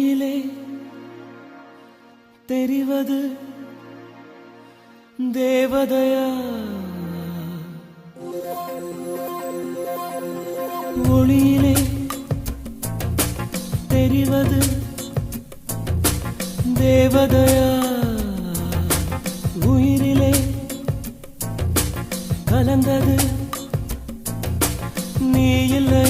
கண்ணியிலே தெரிவது தேவதையா? ஒளியிலே தெரிவது தேவதையா? உயிரிலே கலந்தது நீ இல்லை.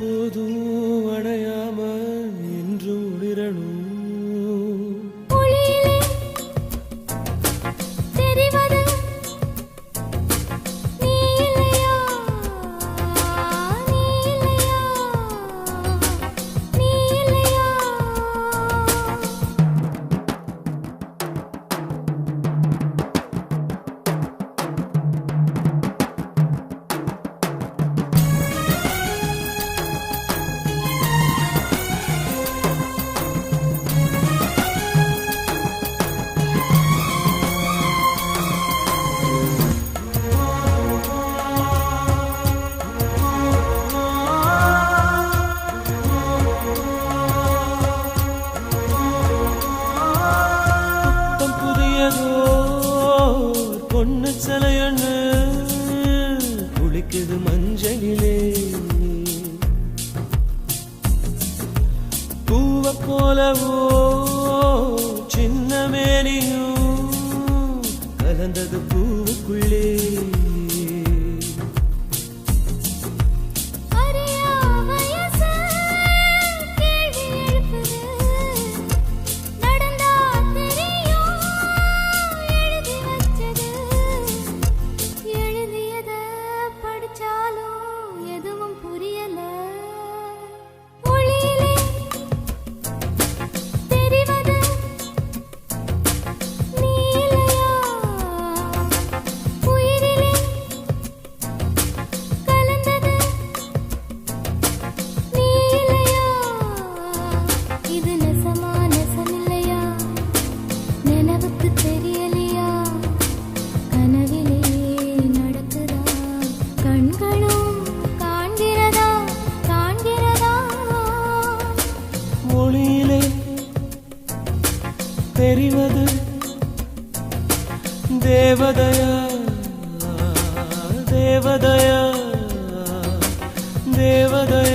hudur பொண்ணு குளிக்குது மஞ்சளிலே. பூவ போலவோ சின்ன மேனியும் கலந்தது பூவுக்குள்ளே. தெரிவது தேவதையா தேவதையா தேவதையா.